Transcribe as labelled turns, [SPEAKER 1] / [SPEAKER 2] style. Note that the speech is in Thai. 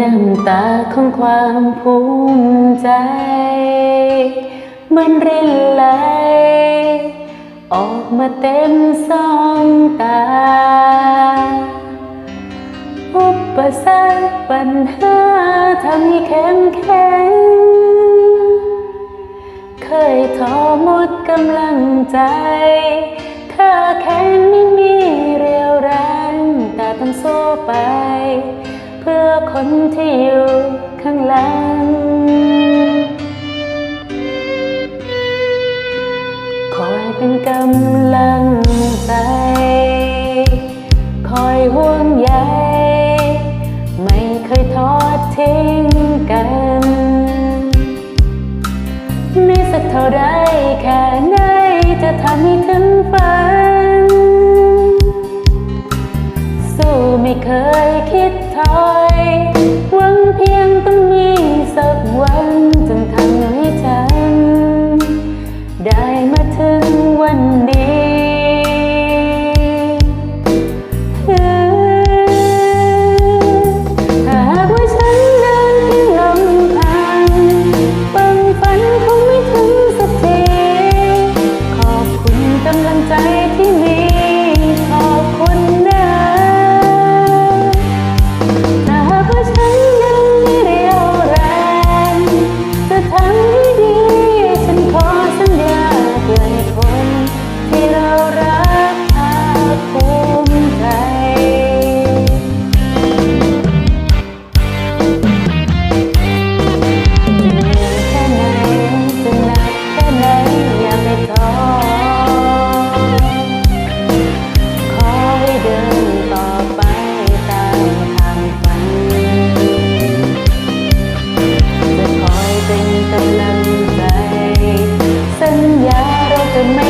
[SPEAKER 1] น้ำตาของความภูมิใจ มันรินไหลออกมาเต็มสองตา อุปสรรคปัญหาทำให้เข้มแข็ง เคยท้อหมดกำลังใจข้าแข็งไม่มีเรียวแรงแต่ต้องสู้ไป เพื่อคนที่อยู่ข้างหลัง คอยเป็นกำลังใจ คอยห่วงใยไม่เคยทอดทิ้งกัน ไม่สักเท่าไรแค่ คิ จะไม่